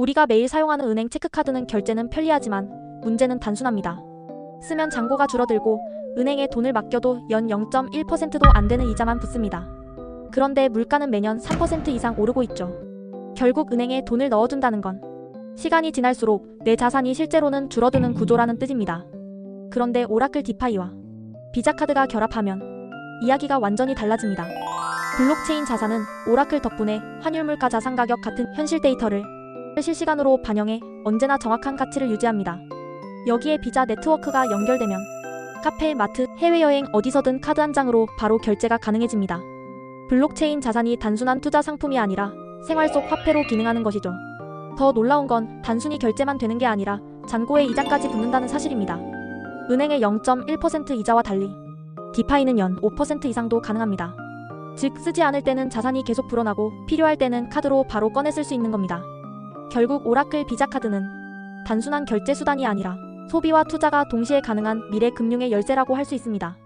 우리가 매일 사용하는 은행 체크카드는 결제는 편리하지만 문제는 단순합니다. 쓰면 잔고가 줄어들고 은행에 돈을 맡겨도 연 0.1%도 안 되는 이자만 붙습니다. 그런데 물가는 매년 3% 이상 오르고 있죠. 결국 은행에 돈을 넣어둔다는 건 시간이 지날수록 내 자산이 실제로는 줄어드는 구조라는 뜻입니다. 그런데 오라클 디파이와 비자카드가 결합하면 이야기가 완전히 달라집니다. 블록체인 자산은 오라클 덕분에 환율 물가 자산 가격 같은 현실 데이터를 실시간으로 반영해 언제나 정확한 가치를 유지합니다. 여기에 비자 네트워크가 연결되면 카페, 마트, 해외여행 어디서든 카드 한 장으로 바로 결제가 가능해집니다. 블록체인 자산이 단순한 투자 상품이 아니라 생활 속 화폐로 기능하는 것이죠. 더 놀라운 건 단순히 결제만 되는 게 아니라 잔고에 이자까지 붙는다는 사실입니다. 은행의 0.1% 이자와 달리 디파이는 연 5% 이상도 가능합니다. 즉 쓰지 않을 때는 자산이 계속 불어나고 필요할 때는 카드로 바로 꺼내 쓸 수 있는 겁니다. 결국 오라클 비자 카드는 단순한 결제 수단이 아니라 소비와 투자가 동시에 가능한 미래 금융의 열쇠라고 할 수 있습니다.